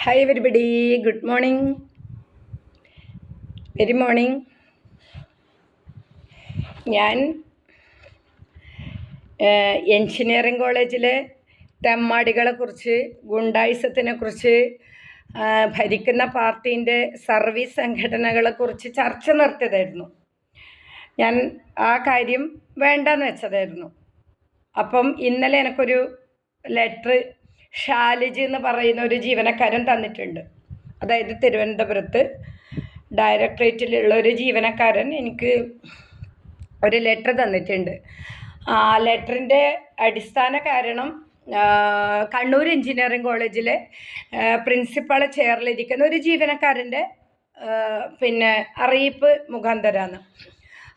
Hi everybody good morning very morning ഞാൻ engineering കോളേജിലെ തെമ്മാടികളെക്കുറിച്ച് ഗുണ്ടായിസത്തിനെക്കുറിച്ച് ഭരിക്കുന്ന പാർട്ടീന്റെ സർവീസ് സംഘടനകളെക്കുറിച്ച് ചർച്ച നിർത്തിയതായിരുന്നു ഞാൻ ആ കാര്യം വേണ്ടെന്ന് വെച്ചതായിരുന്നു. അപ്പം ഇന്നലെ എനിക്കൊരു ലെറ്റർ ഷാലിജ് എന്ന് പറയുന്ന ഒരു ജീവനക്കാരൻ തന്നിട്ടുണ്ട്. അതായത് തിരുവനന്തപുരത്ത് ഡയറക്ടറേറ്റിലുള്ള ഒരു ജീവനക്കാരൻ എനിക്ക് ഒരു ലെറ്റർ തന്നിട്ടുണ്ട്. ആ ലെറ്ററിന്റെ അടിസ്ഥാന കാരണം കണ്ണൂർ എഞ്ചിനീയറിംഗ് കോളേജിലെ പ്രിൻസിപ്പളെ ചെയറിലിരിക്കുന്ന ഒരു ജീവനക്കാരന്റെ പിന്നെ അറിയിപ്പ് മുഖാന്തരമാണ്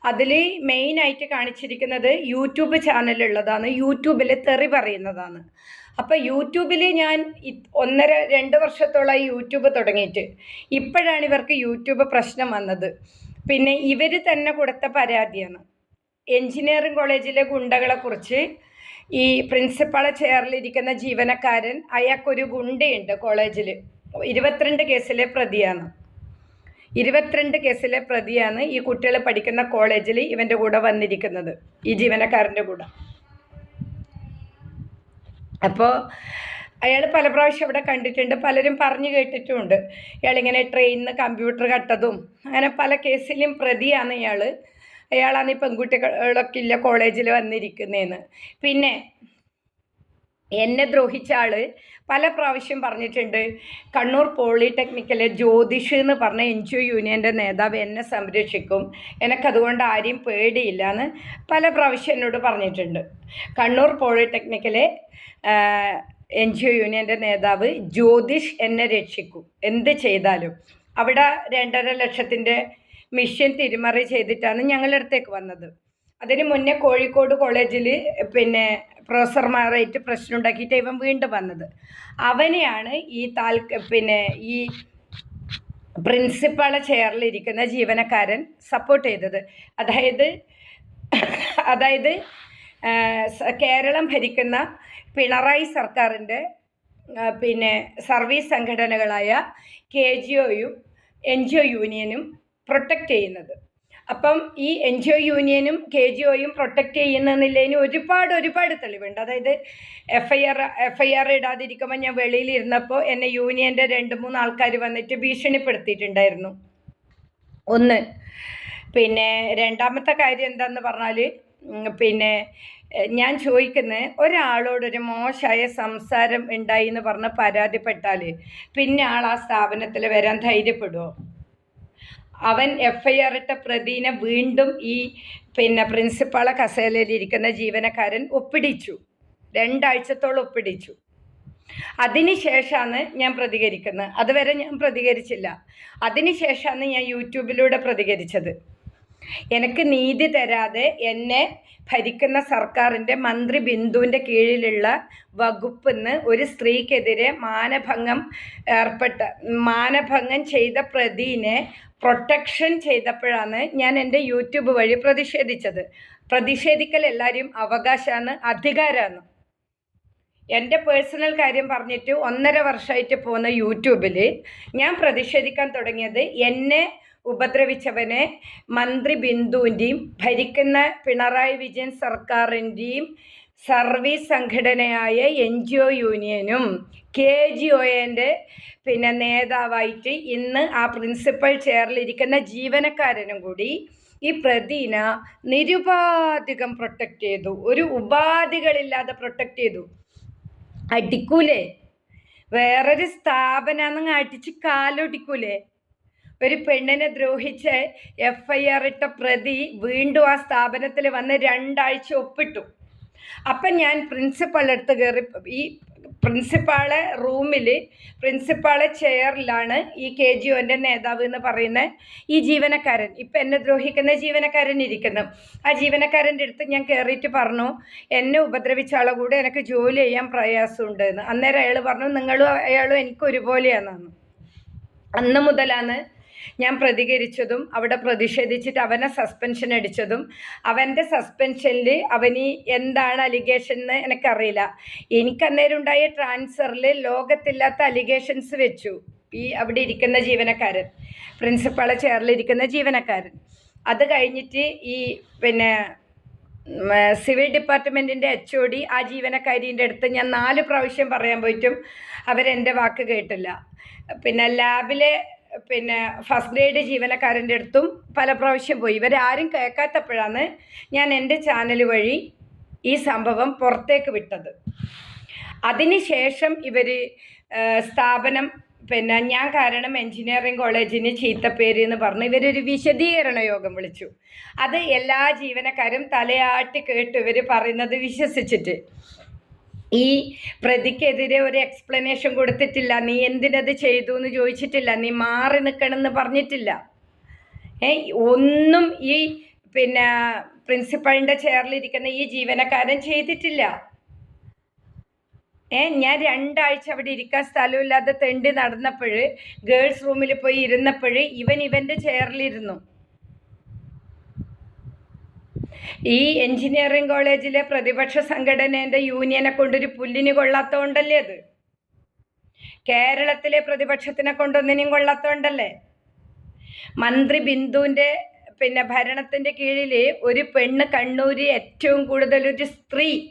അതിൽ മെയിനായിട്ട് കാണിച്ചിരിക്കുന്നത് യൂട്യൂബ് ചാനലുള്ളതാണ്. യൂട്യൂബിൽ തെറി പറയുന്നതാണ്. അപ്പോൾ യൂട്യൂബിൽ ഞാൻ ഒന്നര രണ്ട് വർഷത്തോളമായി യൂട്യൂബ് തുടങ്ങിയിട്ട്. ഇപ്പോഴാണ് ഇവർക്ക് യൂട്യൂബ് പ്രശ്നം വന്നത്. പിന്നെ ഇവർ തന്നെ കൊടുത്ത പരാതിയാണ്. എഞ്ചിനീയറിംഗ് കോളേജിലെ ഗുണ്ടകളെക്കുറിച്ച് ഈ പ്രിൻസിപ്പാളെ ചെയറിലിരിക്കുന്ന ജീവനക്കാരൻ അയാൾക്കൊരു ഗുണ്ടയുണ്ട് കോളേജിൽ ഇരുപത്തിരണ്ട് കേസിലെ പ്രതിയാണ്. ഇരുപത്തിരണ്ട് കേസിലെ പ്രതിയാണ് ഈ കുട്ടികൾ പഠിക്കുന്ന കോളേജിൽ ഇവന്റെ കൂടെ വന്നിരിക്കുന്നത്. ഈ ജീവനക്കാരന്റെ കൂടെ. അപ്പോൾ അയാൾ പല പ്രാവശ്യം ഇവിടെ കണ്ടിട്ടുണ്ട് പലരും പറഞ്ഞു കേട്ടിട്ടുമുണ്ട് ഇയാളിങ്ങനെ ട്രെയിനിൽ കമ്പ്യൂട്ടർ കട്ടതും അങ്ങനെ പല കേസിലും പ്രതിയാണ് ഇയാൾ അയാളാണ് ഈ പെൺകുട്ടികളൊക്കെ ഇല്ല കോളേജിൽ വന്നിരിക്കുന്നതെന്ന് പിന്നെ എന്നെ ദ്രോഹിച്ച ആൾ പല പ്രാവശ്യം പറഞ്ഞിട്ടുണ്ട് കണ്ണൂർ പോളിടെക്നിക്കിലെ ജ്യോതിഷ് എന്ന് പറഞ്ഞ എൻ ജി ഒ യൂണിയന്റെ നേതാവ് എന്നെ സംരക്ഷിക്കും. എനിക്കതുകൊണ്ട് ആരെയും പേടിയില്ല എന്ന് പല പ്രാവശ്യം എന്നോട് പറഞ്ഞിട്ടുണ്ട്. കണ്ണൂർ പോളിടെക്നിക്കിലെ എൻ ജി ഒ യൂണിയന്റെ നേതാവ് ജ്യോതിഷ് എന്നെ രക്ഷിക്കും. എന്ത് ചെയ്താലും. അവിടെ രണ്ടര ലക്ഷത്തിന്റെ മിഷൻ തിരിമറി ചെയ്തിട്ടാണ് ഞങ്ങളുടെ അടുത്തേക്ക് വന്നത്. അതിന് മുന്നേ കോഴിക്കോട് കോളേജിൽ പിന്നെ പ്രൊഫസർമാരായിട്ട് പ്രശ്നം ഉണ്ടാക്കിയിട്ട് ഇവൻ വീണ്ടും വന്നത്. അവനെയാണ് ഈ താൽക്ക പിന്നെ ഈ പ്രിൻസിപ്പാളെ ചെയറിലിരിക്കുന്ന ജീവനക്കാരൻ സപ്പോർട്ട് ചെയ്തത്. അതായത് അതായത് കേരളം ഭരിക്കുന്ന പിണറായി സർക്കാരിന്റെ പിന്നെ സർവീസ് സംഘടനകളായ കെ ജി ഒയും എൻ ജി ഒ യൂണിയനും പ്രൊട്ടക്റ്റ് ചെയ്യുന്നത്. അപ്പം ഈ എൻ ജി ഒ യൂണിയനും കെ ജി ഒയും പ്രൊട്ടക്റ്റ് ചെയ്യുന്നതിന് ഒരുപാട് ഒരുപാട് തെളിവുണ്ട്. അതായത് F I R F I R ഇടാതിരിക്കുമ്പോൾ ഞാൻ വെളിയിലിരുന്നപ്പോൾ എന്നെ യൂണിയന്റെ രണ്ട് മൂന്ന് ആൾക്കാർ വന്നിട്ട് ഭീഷണിപ്പെടുത്തിയിട്ടുണ്ടായിരുന്നു. ഒന്ന് പിന്നെ രണ്ടാമത്തെ കാര്യം എന്താന്ന് പറഞ്ഞാൽ പിന്നെ ഞാൻ ചോദിക്കുന്നത് ഒരാളോടൊരു മോശമായ സംസാരം ഉണ്ടായി എന്ന് പറഞ്ഞ് പരാതിപ്പെട്ടാൽ പിന്നെ ആൾ ആ സ്ഥാപനത്തിൽ വരാൻ ധൈര്യപ്പെടുമോ അവൻ എഫ് ഐ ആർ ഇട്ട പ്രതിനെ വീണ്ടും ഈ പിന്നെ പ്രിൻസിപ്പാളെ കസേലയിലിരിക്കുന്ന ജീവനക്കാരൻ ഒപ്പിടിച്ചു. രണ്ടാഴ്ചത്തോളം ഒപ്പിടിച്ചു. അതിനുശേഷമാണ് ഞാൻ പ്രതികരിക്കുന്നത്. അതുവരെ ഞാൻ പ്രതികരിച്ചില്ല. അതിനുശേഷമാണ് ഞാൻ യൂട്യൂബിലൂടെ പ്രതികരിച്ചത്. എനിക്ക് നീതി തരാതെ എന്നെ ഭരിക്കുന്ന സർക്കാരിന്റെ മന്ത്രി ബിന്ദുവിന്റെ കീഴിലുള്ള വകുപ്പിന്ന് ഒരു സ്ത്രീക്കെതിരെ മാനഭംഗം ഏർപ്പെട്ട മാനഭംഗം ചെയ്ത പ്രതിനെ പ്രൊട്ടക്ഷൻ ചെയ്തപ്പോഴാണ് ഞാൻ എന്റെ യൂട്യൂബ് വഴി പ്രതിഷേധിച്ചത്. പ്രതിഷേധിക്കൽ എല്ലാവരും അവകാശമാണ് അധികാരമാണ്. എന്റെ പേഴ്സണൽ കാര്യം പറഞ്ഞിട്ട് ഒന്നര വർഷമായിട്ട് പോകുന്ന യൂട്യൂബിൽ ഞാൻ പ്രതിഷേധിക്കാൻ തുടങ്ങിയത് എന്നെ ഉപദ്രവിച്ചവനെ മന്ത്രി ബിന്ദുവിന്റെയും ഭരിക്കുന്ന പിണറായി വിജയൻ സർക്കാരിന്റെയും സർവീസ് സംഘടനയായ എൻ ജി ഒ യൂണിയനും കെ ജി ഒന്റെ പിന്നെ നേതാവായിട്ട് ഇന്ന് ആ പ്രിൻസിപ്പൽ ചെയറിലിരിക്കുന്ന ജീവനക്കാരനും കൂടി ഈ പ്രതിന നിരുപാധികം പ്രൊട്ടക്റ്റ് ചെയ്തു. ഒരു ഉപാധികളില്ലാതെ പ്രൊട്ടക്റ്റ് ചെയ്തു. അടിക്കൂലേ? വേറൊരു സ്ഥാപനം അടിച്ച് കാലൊടിക്കൂലേ? ഒരു പെണ്ണിനെ ദ്രോഹിച്ച് എഫ് ഐ ആർ ഇട്ട പ്രതി വീണ്ടും ആ സ്ഥാപനത്തിൽ വന്ന് രണ്ടാഴ്ച ഒപ്പിട്ടു. അപ്പം ഞാൻ പ്രിൻസിപ്പാളുടെ അടുത്ത് കയറി ഈ പ്രിൻസിപ്പാളെ റൂമിൽ പ്രിൻസിപ്പാളെ ചെയറിലാണ് ഈ കെ ജി ഒന്റെ നേതാവ് എന്ന് പറയുന്ന ഈ ജീവനക്കാരൻ. ഇപ്പം എന്നെ ദ്രോഹിക്കുന്ന ജീവനക്കാരൻ ഇരിക്കുന്നു. ആ ജീവനക്കാരന്റെ അടുത്ത് ഞാൻ കയറിയിട്ട് പറഞ്ഞു എന്നെ ഉപദ്രവിച്ച ആളെ കൂടെ എനിക്ക് ജോലി ചെയ്യാൻ പ്രയാസമുണ്ട് എന്ന്. അന്നേരം അയാൾ പറഞ്ഞു നിങ്ങളും അയാളും എനിക്ക് ഒരുപോലെയാണെന്ന് അന്ന് മുതലാണ് ഞാൻ പ്രതികരിച്ചതും അവിടെ പ്രതിഷേധിച്ചിട്ട് അവനെ സസ്പെൻഷൻ അടിച്ചതും അവന്റെ സസ്പെൻഷനിൽ അവന് എന്താണ് അലിഗേഷൻ എന്ന് എനിക്കറിയില്ല. എനിക്ക് അന്നേരം ഉണ്ടായ ട്രാൻസ്ഫറിൽ ലോകത്തില്ലാത്ത അലിഗേഷൻസ് വെച്ചു. ഈ അവിടെ ഇരിക്കുന്ന ജീവനക്കാരൻ പ്രിൻസിപ്പാളെ ചെയറിലിരിക്കുന്ന ജീവനക്കാരൻ. അത് കഴിഞ്ഞിട്ട് ഈ പിന്നെ സിവിൽ ഡിപ്പാർട്ട്മെന്റിന്റെ എച്ച് ഒ ഡി ആ ജീവനക്കാരീന്റെ അടുത്ത് ഞാൻ നാല് പ്രാവശ്യം പറയാൻ പോയിട്ടും അവരെന്റെ വാക്ക് കേട്ടില്ല. പിന്നെ ലാബിലെ പിന്നെ ഫസ്റ്റ് ഗ്രേഡ് ജീവനക്കാരന്റെ അടുത്തും പല പ്രാവശ്യം പോയി. ഇവരാരും കേൾക്കാത്തപ്പോഴാണ് ഞാൻ എന്റെ ചാനൽ വഴി ഈ സംഭവം പുറത്തേക്ക് വിട്ടത്. അതിനുശേഷം ഇവർ സ്ഥാപനം പിന്നെ ഞാൻ കാരണം എഞ്ചിനീയറിംഗ് കോളേജിന് ചീത്തപ്പേര് എന്ന് പറഞ്ഞ് ഇവരൊരു വിശദീകരണ യോഗം വിളിച്ചു. അത് എല്ലാ ജീവനക്കാരും തലയാട്ടി കേട്ട് ഇവർ പറയുന്നത് വിശ്വസിച്ചിട്ട്. ഈ പ്രതിക്കെതിരെ ഒരു എക്സ്പ്ലനേഷൻ കൊടുത്തിട്ടില്ല. നീ എന്തിനത് ചെയ്തു എന്ന് ചോദിച്ചിട്ടില്ല. നീ മാറി നിൽക്കണമെന്ന് പറഞ്ഞിട്ടില്ല. ഏ ഒന്നും ഈ പിന്നെ പ്രിൻസിപ്പളിന്റെ ചെയറിലിരിക്കുന്ന ഈ ജീവനക്കാരൻ ചെയ്തിട്ടില്ല. ഏ ഞാൻ രണ്ടാഴ്ച അവിടെ ഇരിക്കാൻ സ്ഥലമില്ലാതെ തെണ്ടി നടന്നപ്പോൾ ഗേൾസ് റൂമിൽ പോയി ഇരുന്നപ്പോൾ ഇവൻ ഇവന്റെ ചെയറിലിരുന്നു ഈ എഞ്ചിനീയറിംഗ് കോളേജിലെ പ്രതിപക്ഷ സംഘടനേന്റെ യൂണിയനെ കൊണ്ടൊരു പുല്ലിന് കൊള്ളാത്തോണ്ടല്ലേ അത്? കേരളത്തിലെ പ്രതിപക്ഷത്തിനെ കൊണ്ടൊന്നിനും കൊള്ളാത്തോണ്ടല്ലേ? മന്ത്രി ബിന്ദുവിന്റെ പിന്നെ ഭരണത്തിന്റെ കീഴിൽ ഒരു പെണ്ണ് കണ്ണൂര് ഏറ്റവും കൂടുതൽ ഒരു സ്ത്രീ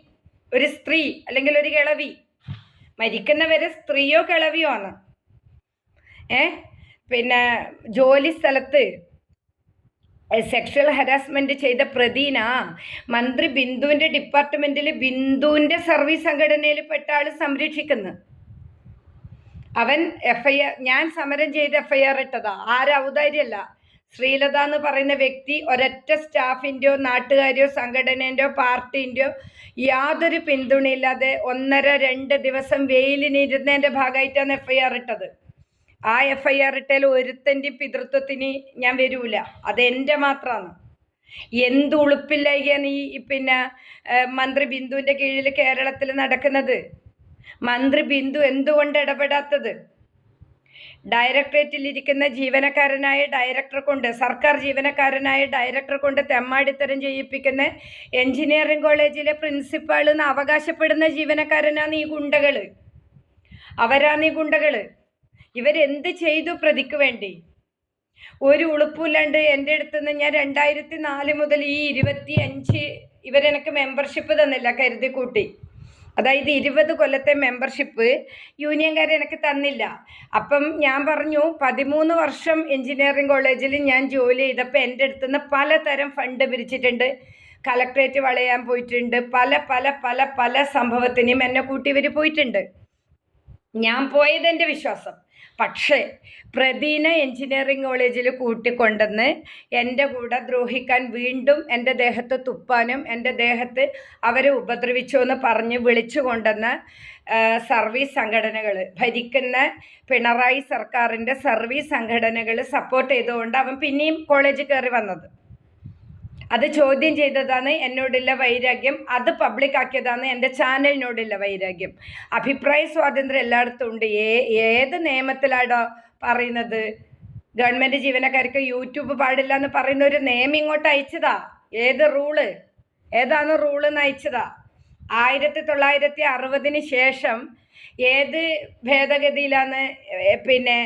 ഒരു സ്ത്രീ അല്ലെങ്കിൽ ഒരു കിളവി. മരിക്കുന്നവരെ സ്ത്രീയോ കിളവിയോ ആണ്. ഏ? പിന്നെ ജോലി സ്ഥലത്ത് സെക്ഷൽ ഹറാസ്മെന്റ് ചെയ്ത പ്രതീന മന്ത്രി ബിന്ദുവിന്റെ ഡിപ്പാർട്ട്മെന്റിൽ ബിന്ദുവിന്റെ സർവീസ് സംഘടനയിൽ പെട്ട ആൾ സംരക്ഷിക്കുന്നു. അവൻ എഫ് ഐ ആർ ഞാൻ സമരം ചെയ്ത് എഫ് ഐ ആർ ഇട്ടതാ ആരൗദാര്യല്ല ശ്രീലത എന്ന് പറയുന്ന വ്യക്തി ഒരൊറ്റ സ്റ്റാഫിന്റെയോ നാട്ടുകാരെയോ സംഘടനേന്റെയോ പാർട്ടീന്റെയോ യാതൊരു പിന്തുണയില്ലാതെ ഒന്നര രണ്ട് ദിവസം വെയിലിനിരുന്നതിന്റെ ഭാഗമായിട്ടാണ് എഫ് ഐ ആർ ഇട്ടത്. ആ എഫ് ഐ ആർ ഇട്ടേൽ ഒരുത്തന്റെ പിതൃത്വത്തിന് ഞാൻ വരൂല. അതെന്റെ മാത്രമാണ് എന്ത് ഉളുപ്പില്ലായികയാണ് ഈ പിന്നെ മന്ത്രി ബിന്ദുവിന്റെ കീഴിൽ കേരളത്തിൽ നടക്കുന്നത്? മന്ത്രി ബിന്ദു എന്തുകൊണ്ട് ഇടപെടാത്തത്? ഡയറക്ടറേറ്റിൽ ഇരിക്കുന്ന ജീവനക്കാരനായ ഡയറക്ടർ കൊണ്ട് സർക്കാർ ജീവനക്കാരനായ ഡയറക്ടർ കൊണ്ട് തെമ്മാടിത്തരം ചെയ്യിപ്പിക്കുന്ന എഞ്ചിനീയറിംഗ് കോളേജിലെ പ്രിൻസിപ്പാൾ എന്ന് അവകാശപ്പെടുന്ന ജീവനക്കാരനാണ് ഈ ഗുണ്ടകൾ അവരാണ് ഈ ഗുണ്ടകൾ ഇവരെന്ത് ചെയ്തു പ്രതിക്ക് വേണ്ടി? ഒരു ഉളുപ്പില്ലാണ്ട് എന്റെ അടുത്ത് നിന്ന് ഞാൻ രണ്ടായിരത്തി നാല് മുതൽ ഈ ഇരുപത്തി അഞ്ച് ഇവരെനിക്ക് മെമ്പർഷിപ്പ് തന്നില്ല കരുതി കൂട്ടി. അതായത് ഇരുപത് കൊല്ലത്തെ മെമ്പർഷിപ്പ് യൂണിയൻകാർ എനിക്ക് തന്നില്ല. അപ്പം ഞാൻ പറഞ്ഞു പതിമൂന്ന് വർഷം എഞ്ചിനീയറിംഗ് കോളേജിൽ ഞാൻ ജോലി ചെയ്തപ്പോൾ എന്റെ അടുത്ത് നിന്ന് പലതരം ഫണ്ട് പിരിച്ചിട്ടുണ്ട്. കളക്ട്രേറ്റ് വളയാൻ പോയിട്ടുണ്ട്. പല പല പല പല സംഭവത്തിനും എന്നെ കൂട്ടി ഇവർ പോയിട്ടുണ്ട്. ഞാൻ പോയതെന്റെ വിശ്വാസം. പക്ഷേ പ്രദീന എഞ്ചിനീയറിംഗ് കോളേജിൽ കൂട്ടിക്കൊണ്ടെന്ന് എന്റെ കൂടെ ദ്രോഹിക്കാൻ വീണ്ടും എന്റെ ദേഹത്ത് തുപ്പാനും എന്റെ ദേഹത്ത് അവരെ ഉപദ്രവിച്ചു എന്ന് പറഞ്ഞ് വിളിച്ചു കൊണ്ടെന്ന് സർവീസ് സംഘടനകൾ ഭരിക്കുന്ന പിണറായി സർക്കാരിന്റെ സർവീസ് സംഘടനകൾ സപ്പോർട്ട് ചെയ്തുകൊണ്ട് അവൻ പിന്നെയും കോളേജിൽ കയറി വന്നത്. അത് ചോദ്യം ചെയ്തതാണ് എന്നോടുള്ള വൈരാഗ്യം. അത് പബ്ലിക് ആക്കിയതാണ് എന്റെ ചാനലിനോടുള്ള വൈരാഗ്യം. അഭിപ്രായ സ്വാതന്ത്ര്യം എല്ലായിടത്തും ഉണ്ട്. ഏ ഏത് നിയമത്തിലാടോ പറയുന്നത്? ഗവൺമെന്റ് ജീവനക്കാർക്ക് യൂട്യൂബ് പാടില്ല എന്ന് പറയുന്ന ഒരു നിയമം ഇങ്ങോട്ട് അയച്ചതാ. ഏത് റൂൾ ഏതാണ് റൂൾ എന്ന് അയച്ചതാ? ആയിരത്തി തൊള്ളായിരത്തി അറുപതിന് ശേഷം ഏത് ഭേദഗതിയിലാണ് പിന്നെ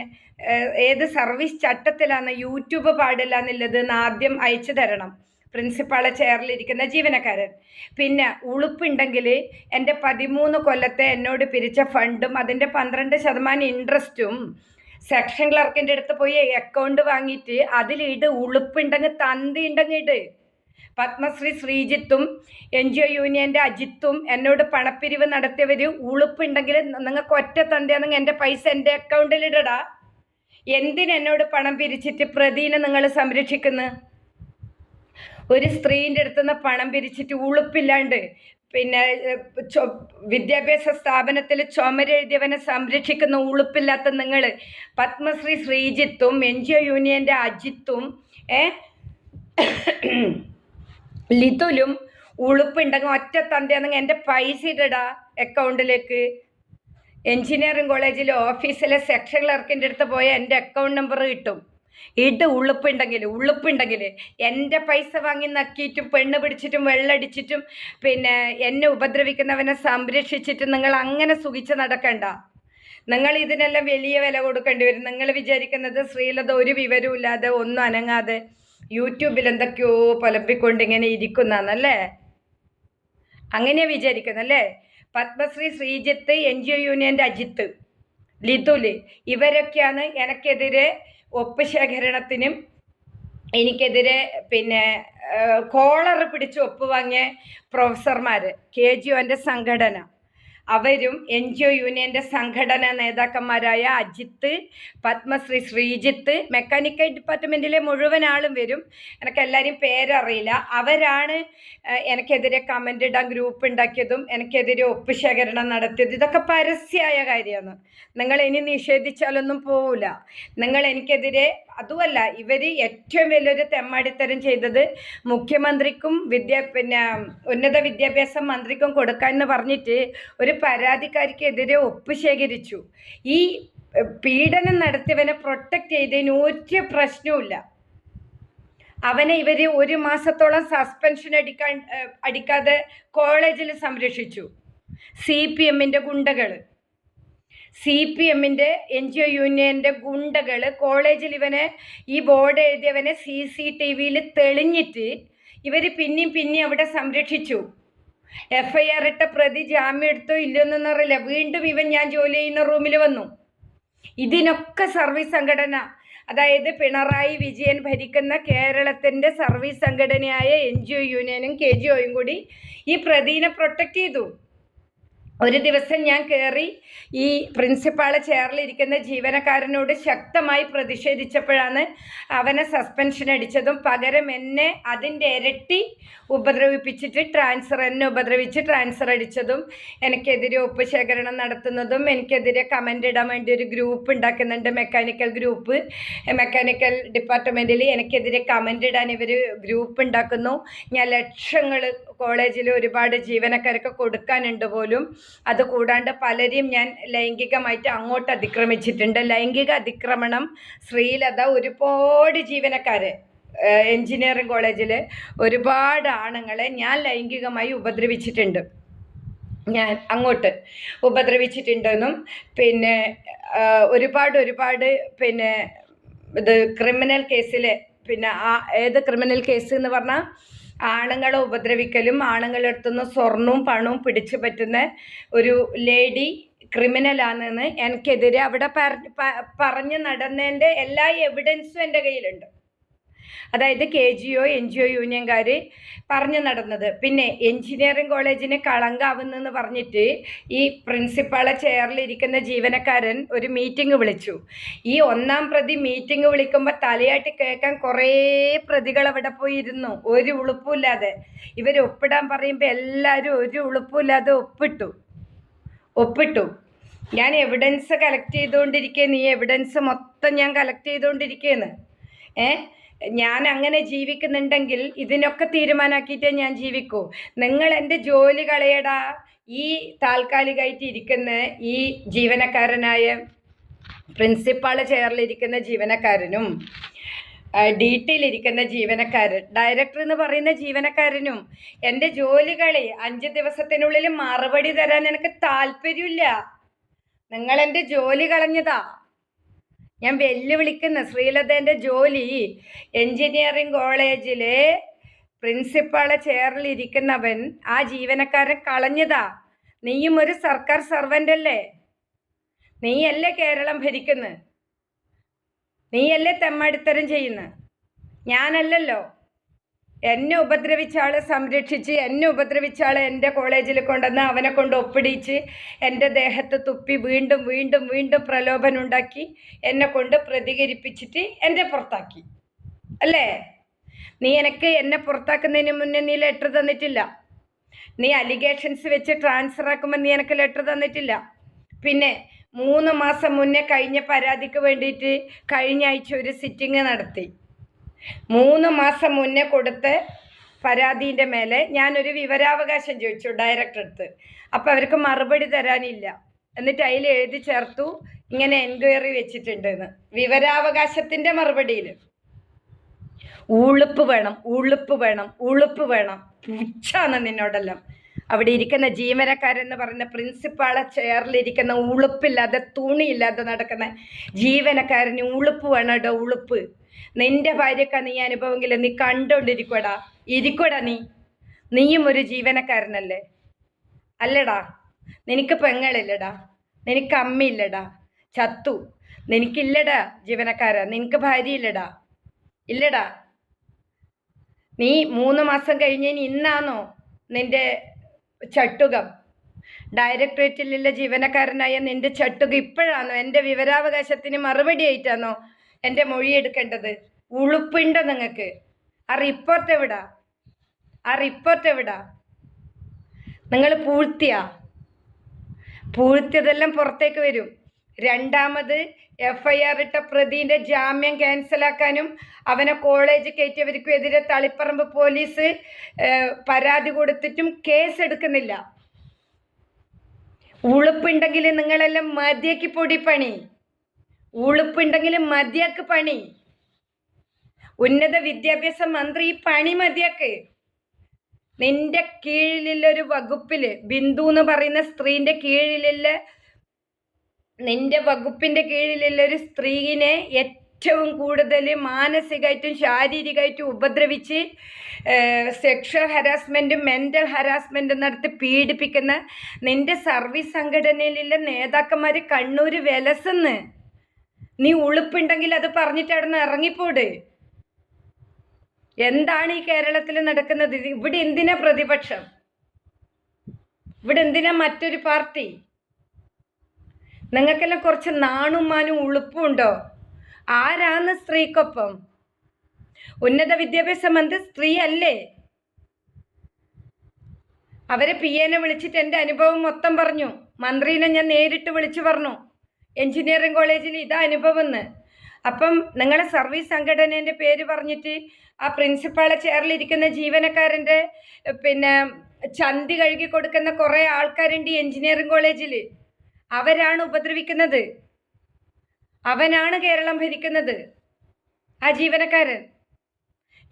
ഏത് സർവീസ് ചട്ടത്തിലാണ് യൂട്യൂബ് പാടില്ല എന്നുള്ളത് എന്ന് ആദ്യം അയച്ചു തരണം. പ്രിൻസിപ്പാളെ ചെയറിലിരിക്കുന്ന ജീവനക്കാരൻ. പിന്നെ ഉളുപ്പുണ്ടെങ്കിൽ എന്റെ പതിമൂന്ന് കൊല്ലത്തെ എന്നോട് പിരിച്ച ഫണ്ടും അതിന്റെ പന്ത്രണ്ട് ശതമാനം ഇൻട്രസ്റ്റും സെക്ഷൻ ക്ലർക്കിന്റെ അടുത്ത് പോയി അക്കൗണ്ട് വാങ്ങിയിട്ട് അതിലിട് ഉളുപ്പുണ്ടെങ്കിൽ തന്തി ഉണ്ടെങ്കിൽ ഇട്. പത്മശ്രീ ശ്രീജിത്തും എൻ ജി ഒ യൂണിയന്റെ അജിത്തും എന്നോട് പണപ്പിരിവ് നടത്തിയവർ ഉളുപ്പുണ്ടെങ്കിൽ നിങ്ങൾക്ക് ഒറ്റ തന്തിയാണെങ്കിൽ എന്റെ പൈസ എന്റെ അക്കൗണ്ടിലിടടാ എന്തിനെന്നോട് പണം പിരിച്ചിട്ട് പ്രതിനെ നിങ്ങൾ സംരക്ഷിക്കുന്നു? ഒരു സ്ത്രീന്റെ അടുത്തുനിന്ന് പണം പിരിച്ചിട്ട് ഉളുപ്പില്ലാണ്ട് പിന്നെ വിദ്യാഭ്യാസ സ്ഥാപനത്തിൽ ചുമരെഴുതിയവനെ സംരക്ഷിക്കുന്ന ഉളുപ്പില്ലാത്ത നിങ്ങൾ പത്മശ്രീ ശ്രീജിത്തും എൻ ജി ഒ യൂണിയന്റെ അജിത്തും ഏ ലിതുലും ഉളുപ്പുണ്ടെങ്കിൽ ഒറ്റ തന്തയാണെങ്കിൽ എന്റെ പൈസ ഇടടാ അക്കൗണ്ടിലേക്ക്. എഞ്ചിനീയറിംഗ് കോളേജിലെ ഓഫീസിലെ സെക്ഷൻ ക്ലർക്കിന്റെ അടുത്ത് പോയാൽ എന്റെ അക്കൗണ്ട് നമ്പർ കിട്ടും. ഇട് ഉളുപ്പുണ്ടെങ്കിൽ ഉളുപ്പുണ്ടെങ്കിൽ എന്റെ പൈസ വാങ്ങി നക്കിയിട്ടും പെണ്ണ് പിടിച്ചിട്ടും വെള്ളടിച്ചിട്ടും പിന്നെ എന്നെ ഉപദ്രവിക്കുന്നവനെ സംരക്ഷിച്ചിട്ടും നിങ്ങൾ അങ്ങനെ സുഖിച്ച് നടക്കണ്ട. നിങ്ങൾ ഇതിനെല്ലാം വലിയ വില കൊടുക്കേണ്ടി വരും. നിങ്ങൾ വിചാരിക്കുന്നത് സ്ത്രീലത ഒരു വിവരവും ഇല്ലാതെ ഒന്നും അനങ്ങാതെ യൂട്യൂബിൽ എന്തൊക്കെയോ പുലമ്പിക്കൊണ്ട് ഇങ്ങനെ ഇരിക്കുന്നല്ലേ വിചാരിക്കുന്നു വിചാരിക്കുന്നല്ലേ? Padmashri Sreejith N G O യൂണിയന്റെ അജിത്ത് ലിതുൽ ഇവരൊക്കെയാണ് എനിക്കെതിരെ ഒപ്പ് ശേഖരണത്തിനും എനിക്കെതിരെ പിന്നെ കോളർ പിടിച്ച് ഒപ്പ് വാങ്ങിയ പ്രൊഫസർമാർ കെ ജി ഒന്റെ സംഘടന. അവരും എൻ ജി ഒ യൂണിയന്റെ സംഘടനാ നേതാക്കന്മാരായ അജിത്ത് പത്മശ്രീ ശ്രീജിത്ത് മെക്കാനിക്കൽ ഡിപ്പാർട്ട്മെന്റിലെ മുഴുവൻ ആളും വരും. എനിക്ക് എല്ലാവരും പേരറിയില്ല. അവരാണ് എനിക്കെതിരെ കമന്റ് ഇടാൻ ഗ്രൂപ്പ് ഉണ്ടാക്കിയതും എനിക്കെതിരെ ഒപ്പ് ശേഖരണം നടത്തിയതും. ഇതൊക്കെ പരസ്യമായ കാര്യമാണ്. നിങ്ങൾ ഇനി നിഷേധിച്ചാലൊന്നും പോവില്ല നിങ്ങൾ എനിക്കെതിരെ അതുമല്ല ഇവർ ഏറ്റവും വലിയൊരു തെമ്മാടിത്തരം ചെയ്തത് മുഖ്യമന്ത്രിക്കും വിദ്യാ പിന്നെ ഉന്നത വിദ്യാഭ്യാസ മന്ത്രിക്കും കൊടുക്കാൻ എന്ന് പറഞ്ഞിട്ട് ഒരു പരാതിക്കാരിക്കെതിരെ ഒപ്പ് ശേഖരിച്ചു. ഈ പീഡനം നടത്തിയവനെ പ്രൊട്ടക്റ്റ് ചെയ്തതിന് ഒരു പ്രശ്നവുമില്ല. അവനെ ഇവർ ഒരു മാസത്തോളം സസ്പെൻഷൻ അടിക്കാൻ അടിക്കാതെ കോളേജിൽ സംരക്ഷിച്ചു. സി പി എമ്മിന്റെ ഗുണ്ടകൾ സി പി എമ്മിന്റെ എൻ ജി ഒ യൂണിയന്റെ ഗുണ്ടകൾ കോളേജിൽ ഇവനെ ഈ ബോർഡ് എഴുതിയവനെ സി സി ടി വിയിൽ തെളിഞ്ഞിട്ട് ഇവർ പിന്നെയും പിന്നെയും അവിടെ സംരക്ഷിച്ചു. എഫ് ഐ ആർ ഇട്ട പ്രതി ജാമ്യം എടുത്തോ ഇല്ലയോന്നൊന്നും വീണ്ടും ഇവൻ ഞാൻ ജോലി ചെയ്യുന്ന റൂമിൽ വന്നു. ഇതിനൊക്കെ സർവീസ് സംഘടന അതായത് പിണറായി വിജയൻ ഭരിക്കുന്ന കേരളത്തിന്റെ സർവീസ് സംഘടനയായ എൻ ജി ഒ യൂണിയനും കെ ജി ഒയും കൂടി ഈ പ്രതിനെ പ്രൊട്ടക്റ്റ് ചെയ്തു. ഒരു ദിവസം ഞാൻ കയറി ഈ പ്രിൻസിപ്പാളെ ചേർലിരിക്കുന്ന ജീവനക്കാരനോട് ശക്തമായി പ്രതിഷേധിച്ചപ്പോഴാണ് അവനെ സസ്പെൻഷൻ അടിച്ചതും പകരം എന്നെ അതിന്റെ ഇരട്ടി ഉപദ്രവിപ്പിച്ചിട്ട് ട്രാൻസ്ഫർ എന്നെ ഉപദ്രവിച്ച് ട്രാൻസ്ഫർ അടിച്ചതും എനിക്കെതിരെ ഒപ്പ് ശേഖരണം നടത്തുന്നതും എനിക്കെതിരെ കമന്റ് ഇടാൻ വേണ്ടി ഒരു ഗ്രൂപ്പ് ഉണ്ടാക്കുന്നുണ്ട്. മെക്കാനിക്കൽ ഗ്രൂപ്പ് മെക്കാനിക്കൽ ഡിപ്പാർട്ട്മെന്റിൽ എനിക്കെതിരെ കമന്റ് ഇടാൻ ഇവർ ഗ്രൂപ്പ് ഉണ്ടാക്കുന്നു. ഞാൻ ലക്ഷങ്ങൾ കോളേജിൽ ഒരുപാട് ജീവനക്കാർക്ക് കൊടുക്കാനുണ്ട് പോലും. അത് കൂടാണ്ട് പലരെയും ഞാൻ ലൈംഗികമായിട്ട് അങ്ങോട്ട് അതിക്രമിച്ചിട്ടുണ്ട്. ലൈംഗിക അതിക്രമണം ശ്രീലത ഒരുപാട് ജീവനക്കാരെ എൻജിനീയറിംഗ് കോളേജിൽ ഒരുപാട് ആണുങ്ങളെ ഞാൻ ലൈംഗികമായി ഉപദ്രവിച്ചിട്ടുണ്ട്. ഞാൻ അങ്ങോട്ട് ഉപദ്രവിച്ചിട്ടുണ്ടെന്നും പിന്നെ ഒരുപാട് ഒരുപാട് പിന്നെ ഇത് ക്രിമിനൽ കേസിൽ പിന്നെ ആ ഏത് ക്രിമിനൽ കേസ് എന്ന് പറഞ്ഞാൽ ആണുങ്ങളെ ഉപദ്രവിക്കലും ആണുങ്ങളെടുത്തുന്ന സ്വർണവും പണവും പിടിച്ചു പറ്റുന്ന ഒരു ലേഡി ക്രിമിനലാണെന്ന് എനിക്കെതിരെ അവിടെ പറഞ്ഞ് നടന്നതിന്റെ എല്ലാ എവിഡൻസും എന്റെ കയ്യിലുണ്ട്. അതായത് K G O N G O യൂണിയൻകാർ പറഞ്ഞു നടന്നത്. പിന്നെ എൻജിനീയറിംഗ് കോളേജിന് കളങ്കാവുന്നെന്ന് പറഞ്ഞിട്ട് ഈ പ്രിൻസിപ്പാളെ ചെയറിലിരിക്കുന്ന ജീവനക്കാരൻ ഒരു മീറ്റിംഗ് വിളിച്ചു. ഈ ഒന്നാം പ്രതി മീറ്റിംഗ് വിളിക്കുമ്പോൾ തലയാട്ടി കേൾക്കാൻ കുറേ പ്രതികൾ അവിടെ പോയി ഇരുന്നു ഒരു ഉളുപ്പുമില്ലാതെ. ഇവർ ഒപ്പിടാൻ പറയുമ്പോൾ എല്ലാവരും ഒരു ഉളുപ്പുമില്ലാതെ ഒപ്പിട്ടു. ഒപ്പിട്ടു. ഞാൻ എവിഡൻസ് കളക്ട് ചെയ്തുകൊണ്ടിരിക്കുക നീ എവിഡൻസ് മൊത്തം ഞാൻ കളക്ട് ചെയ്തുകൊണ്ടിരിക്കുകയാണ് ഏ? ഞാൻ അങ്ങനെ ജീവിക്കുന്നുണ്ടെങ്കിൽ ഇതിനൊക്കെ തീരുമാനമാക്കിയിട്ടേ ഞാൻ ജീവിക്കൂ. നിങ്ങൾ എന്റെ ജോലി കളയടാ. ഈ താൽക്കാലികമായിട്ട് ഇരിക്കുന്ന ഈ ജീവനക്കാരനായ പ്രിൻസിപ്പാൾ ചെയറിലിരിക്കുന്ന ജീവനക്കാരനും ഡി ടിയിലിരിക്കുന്ന ജീവനക്കാരൻ ഡയറക്ടർ എന്ന് പറയുന്ന ജീവനക്കാരനും എന്റെ ജോലികളെ അഞ്ച് ദിവസത്തിനുള്ളിൽ മറുപടി തരാൻ എനിക്ക് താല്പര്യമില്ല. നിങ്ങൾ എന്റെ ജോലി കളഞ്ഞതാ. ഞാൻ വെല്ലുവിളിക്കുന്ന ശ്രീലതേന്റെ ജോലി എൻജിനീയറിംഗ് കോളേജിലെ പ്രിൻസിപ്പാളെ ചെയറിലിരിക്കുന്നവൻ ആ ജീവനക്കാരൻ കളഞ്ഞതാ. നീയും ഒരു സർക്കാർ സർവന്റ് അല്ലേ? നീയല്ലേ കേരളം ഭരിക്കുന്നത് നീയല്ലേ തെമ്മടിത്തരം ചെയ്യുന്നത് ഞാനല്ലല്ലോ. എന്നെ ഉപദ്രവിച്ച ആളെ സംരക്ഷിച്ച് എന്നെ ഉപദ്രവിച്ച ആളെ എന്റെ കോളേജിൽ കൊണ്ടുവന്ന് അവനെ കൊണ്ട് ഒപ്പിടിച്ച് എന്റെ ദേഹത്ത് തുപ്പി വീണ്ടും വീണ്ടും വീണ്ടും പ്രലോഭനം ഉണ്ടാക്കി എന്നെ കൊണ്ട് പ്രതികരിപ്പിച്ചിട്ട് എന്റെ പുറത്താക്കി. അല്ലേ? നീ എനിക്ക് എന്നെ പുറത്താക്കുന്നതിന് മുന്നേ നീ ലെറ്റർ തന്നിട്ടില്ല. നീ അലിഗേഷൻസ് വെച്ച് ട്രാൻസ്ഫർ ആക്കുമ്പോൾ നീ എനിക്ക് ലെറ്റർ തന്നിട്ടില്ല. പിന്നെ മൂന്ന് മാസം മുന്നേ കഴിഞ്ഞ പരാതിക്ക് വേണ്ടിയിട്ട് കഴിഞ്ഞ ആഴ്ച ഒരു സിറ്റിംഗ് നടത്തി. മൂന്ന് മാസം മുന്നേ കൊടുത്ത് പരാതിന്റെ മേലെ ഞാനൊരു വിവരാവകാശം ചോദിച്ചു ഡയറക്ടർ അടുത്ത് അപ്പോൾ അവർക്ക് മറുപടി തരാനില്ല. എന്നിട്ട് അതിൽ എഴുതി ചേർത്തു. ഇങ്ങനെ എൻക്വയറി വെച്ചിട്ടുണ്ടെന്ന്. വിവരാവകാശത്തിന്റെ മറുപടിയിൽ. ഉളുപ്പ് വേണം ഉളുപ്പ് വേണം ഉളുപ്പ് വേണം. പുച്ഛാണ് നിന്നോടെല്ലാം. അവിടെ ഇരിക്കുന്ന ജീവനക്കാരെന്ന് പറയുന്ന പ്രിൻസിപ്പാളെ ചെയറിലിരിക്കുന്ന ഉളുപ്പില്ലാതെ തുണിയില്ലാതെ നടക്കുന്ന ജീവനക്കാരന് ഉളുപ്പ് വേണോടോ ഉളുപ്പ്. നിന്റെ ഭാര്യക്ക നീ അനുഭവമെങ്കിൽ നീ കണ്ടോണ്ടിരിക്കടാ ഇരിക്കടാ നീ. നീയും ഒരു ജീവനക്കാരനല്ലേ? അല്ലടാ നിനക്ക് പെങ്ങളില്ലടാ. നിനക്ക് അമ്മയില്ലടാ. ചത്തു. നിനക്കില്ലടാ ജീവനക്കാര. നിനക്ക് ഭാര്യ ഇല്ലടാ. ഇല്ലടാ നീ മൂന്ന് മാസം കഴിഞ്ഞ ഇന്നാണോ നിന്റെ ചട്ടുകം. ഡയറക്ടറേറ്റിലുള്ള ജീവനക്കാരനായ നിന്റെ ചട്ടുക ഇപ്പോഴാണോ എന്റെ വിവരാവകാശത്തിന് മറുപടി ആയിട്ടാണോ എന്റെ മൊഴി എടുക്കേണ്ടത്? ഉളുപ്പുണ്ടോ നിങ്ങൾക്ക് ആ റിപ്പോർട്ട് എവിടാ? ആ റിപ്പോർട്ട് എവിടാ? നിങ്ങൾ പൂഴ്ത്തിയാ? പൂഴ്ത്തിയതെല്ലാം പുറത്തേക്ക് വരും. രണ്ടാമത് എഫ് ഐ ആർ ഇട്ട പ്രതിന്റെ ജാമ്യം ക്യാൻസലാക്കാനും അവനെ കോളേജ് കയറ്റിയവർക്കും എതിരെ തളിപ്പറമ്പ് പോലീസ് പരാതി കൊടുത്തിട്ടും കേസ് എടുക്കുന്നില്ല. ഉളുപ്പുണ്ടെങ്കിൽ നിങ്ങളെല്ലാം മദ്യക്ക് പൊടി പണി. ഉളുപ്പുണ്ടെങ്കിൽ മദ്യക്ക് പണി. ഉന്നത വിദ്യാഭ്യാസ മന്ത്രി ഈ പണി മതിയാക്ക്. നിന്റെ കീഴിലുള്ള ഒരു വകുപ്പിൽ ബിന്ദു എന്ന് പറയുന്ന സ്ത്രീന്റെ കീഴിലുള്ള നിന്റെ വകുപ്പിന്റെ കീഴിലുള്ള ഒരു സ്ത്രീനെ ഏറ്റവും കൂടുതൽ മാനസികമായിട്ടും ശാരീരികമായിട്ടും ഉപദ്രവിച്ച് സെക്ഷൽ ഹരാസ്മെന്റും മെന്റൽ ഹരാസ്മെന്റും നടത്തി പീഡിപ്പിക്കുന്ന നിന്റെ സർവീസ് സംഘടനയിലുള്ള നേതാക്കന്മാർ കണ്ണൂർ വിലസെന്ന്. നീ ഉളുപ്പുണ്ടെങ്കിൽ അത് പറഞ്ഞിട്ട് അവിടെ നിന്ന് ഇറങ്ങിപ്പോട്. എന്താണ് ഈ കേരളത്തിൽ നടക്കുന്നത്? ഇവിടെ എന്തിനാ പ്രതിപക്ഷം? ഇവിടെ എന്തിനാ മറ്റൊരു പാർട്ടി? നിങ്ങൾക്കെല്ലാം കുറച്ച് നാണും മാനും ഉളുപ്പും ഉണ്ടോ? ആരാന്ന് സ്ത്രീക്കൊപ്പം? ഉന്നത വിദ്യാഭ്യാസ മന്ത്രി സ്ത്രീ അല്ലേ അവരെ പി എനെ വിളിച്ചിട്ട് എന്റെ അനുഭവം മൊത്തം പറഞ്ഞു. മന്ത്രീനെ ഞാൻ നേരിട്ട് വിളിച്ചു പറഞ്ഞു. എഞ്ചിനീയറിംഗ് കോളേജിൽ ഇതാ അനുഭവം എന്ന്. അപ്പം നിങ്ങളെ സർവീസ് സംഘടനേന്റെ പേര് പറഞ്ഞിട്ട് ആ പ്രിൻസിപ്പാളെ ചേർലിരിക്കുന്ന ജീവനക്കാരന്റെ പിന്നെ ചന്തി കഴുകി കൊടുക്കുന്ന കുറേ ആൾക്കാരുണ്ട് ഈ എഞ്ചിനീയറിംഗ് കോളേജിൽ. അവരാണ് ഉപദ്രവിക്കുന്നത്. അവനാണ് കേരളം ഭരിക്കുന്നത്. ആ ജീവനക്കാരൻ.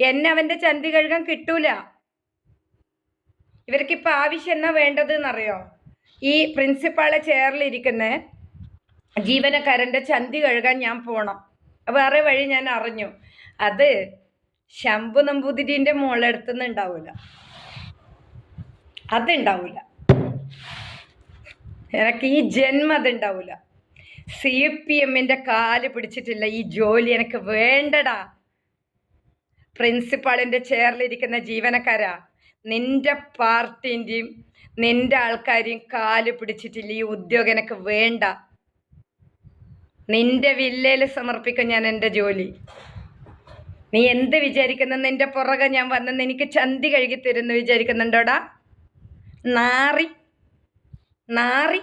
എന്നെ അവന്റെ ചന്തി കഴുകാൻ കിട്ടൂല. ഇവർക്കിപ്പോൾ ആവശ്യം എന്നാ വേണ്ടത് എന്നറിയോ ഈ പ്രിൻസിപ്പാളെ ചെയറിലിരിക്കുന്ന ജീവനക്കാരന്റെ ചന്തി കഴുകാൻ ഞാൻ പോണം. വേറെ വഴി ഞാൻ അറിഞ്ഞു. അത് ശംഭു നമ്പൂതിരിന്റെ മോളെടുത്തുനിന്ന് ഉണ്ടാവില്ല അതുണ്ടാവില്ല എനിക്ക് ഈ ജന്മം അതുണ്ടാവില്ല സി പി എമ്മിന്റെ കാൽ പിടിച്ചിട്ടില്ല ഈ ജോലി എനിക്ക് വേണ്ടടാ. പ്രിൻസിപ്പാളിന്റെ ചെയറിലിരിക്കുന്ന ജീവനക്കാരാ നിന്റെ പാർട്ടിന്റെയും നിന്റെ ആൾക്കാരെയും കാൽ പിടിച്ചിട്ടില്ല ഈ ഉദ്യോഗം എനിക്ക് വേണ്ട. നിന്റെ വില്ലയിൽ സമർപ്പിക്കും ഞാൻ എന്റെ ജോലി. നീ എന്ത് വിചാരിക്കുന്ന? നിന്റെ പുറകെ ഞാൻ വന്നെന്ന് എനിക്ക് ചന്തി കഴുകി തരുന്നു വിചാരിക്കുന്നുണ്ടോടാ? നാറി. നാറി.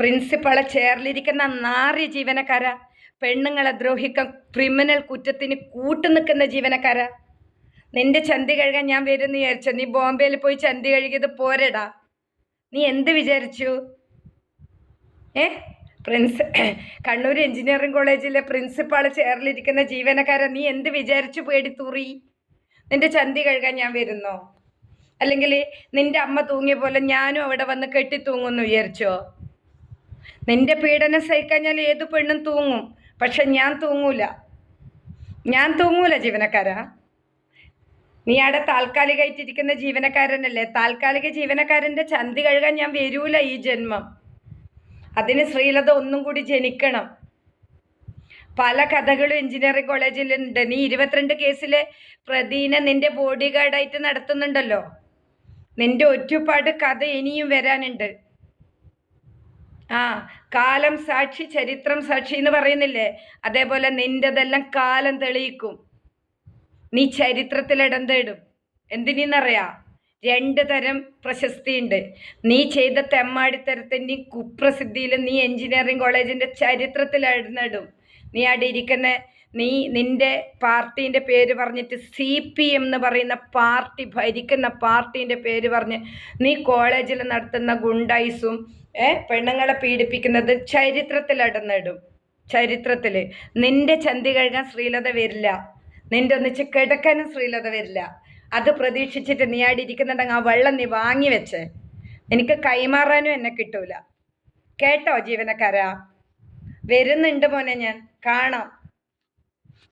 പ്രിൻസിപ്പളെ ചേർന്നിരിക്കുന്ന നാറി ജീവനക്കാര പെണ്ണുങ്ങളെ ദ്രോഹിക്കാൻ ക്രിമിനൽ കുറ്റത്തിന് കൂട്ടുനിൽക്കുന്ന ജീവനക്കാര. നിന്റെ ചന്തി കഴുകാൻ ഞാൻ വരുമെന്ന് വിചാരിച്ച? നീ ബോംബെയിൽ പോയി ചന്തി കഴുകിയത് പോരടാ. നീ എന്ത് വിചാരിച്ചു? ഏ? പ്രിൻസ് കണ്ണൂർ എഞ്ചിനീയറിംഗ് കോളേജിലെ പ്രിൻസിപ്പാൾ ചേർന്നിരിക്കുന്ന ജീവനക്കാരെ നീ എന്ത് വിചാരിച്ചു? പേടി തൂറി. നിന്റെ ചന്തി കഴുകാൻ ഞാൻ വരുന്നോ? അല്ലെങ്കിൽ നിന്റെ അമ്മ തൂങ്ങിയ പോലെ ഞാനും അവിടെ വന്ന് കെട്ടി തൂങ്ങുമെന്ന് വിചാരിച്ചോ? നിന്റെ പീഡനം സഹിക്കഴിഞ്ഞാൽ ഏത് പെണ്ണും തൂങ്ങും. പക്ഷെ ഞാൻ തൂങ്ങൂല. ഞാൻ തൂങ്ങൂല ജീവനക്കാരാ. നീ അവിടെ താൽക്കാലികമായിട്ടിരിക്കുന്ന ജീവനക്കാരനല്ലേ? താൽക്കാലിക ജീവനക്കാരന്റെ ചന്തി കഴുകാൻ ഞാൻ വരൂല ഈ ജന്മം. അതിന് ശ്രീലത ഒന്നും കൂടി ജനിക്കണം. പല കഥകളും എഞ്ചിനീയറിംഗ് കോളേജിലുണ്ട്. നീ ഇരുപത്തിരണ്ട് കേസിലെ പ്രതീനെ നിന്റെ ബോഡി ഗാർഡായിട്ട് നടത്തുന്നുണ്ടല്ലോ. നിന്റെ ഒറ്റപ്പാട് കഥ ഇനിയും വരാനുണ്ട്. ആ കാലം സാക്ഷി ചരിത്രം സാക്ഷി എന്ന് പറയുന്നില്ലേ? അതേപോലെ നിന്റെതെല്ലാം കാലം തെളിയിക്കും. നീ ചരിത്രത്തിൽ ഇടം തേടും. എന്തിനെന്നറിയാ? രണ്ട് തരം പ്രശസ്തിയുണ്ട്. നീ ചെയ്ത തെമ്മാടിത്തരത്തിന്റെയും കുപ്രസിദ്ധിയിലും നീ എഞ്ചിനീയറിംഗ് കോളേജിന്റെ ചരിത്രത്തിൽ എഴുന്നേടും. നീ അവിടെ ഇരിക്കുന്ന നീ നിന്റെ പാർട്ടീന്റെ പേര് പറഞ്ഞിട്ട് സി പി എം എന്ന് പറയുന്ന പാർട്ടി ഭരിക്കുന്ന പാർട്ടീന്റെ പേര് പറഞ്ഞ് നീ കോളേജിൽ നടത്തുന്ന ഗുണ്ടൈസും ഏ പെണ്ണുങ്ങളെ പീഡിപ്പിക്കുന്നത് ചരിത്രത്തിൽ അടന്നിടും. ചരിത്രത്തിൽ. നിന്റെ ചന്തി കഴുകാൻ ശ്രീലത വരില്ല. നിന്റെ ഒന്നിച്ച് കിടക്കാനും ശ്രീലത വരില്ല. അത് പ്രതീക്ഷിച്ചിട്ട് നീ അവിടെ ഇരിക്കുന്നുണ്ടെങ്കിൽ ആ വെള്ളം നീ വാങ്ങി വെച്ചേ. എനിക്ക് കൈമാറാനും എന്നെ കിട്ടൂല. കേട്ടോ ജീവനക്കാരാ? വരുന്നുണ്ട് മോനെ ഞാൻ. കാണാം.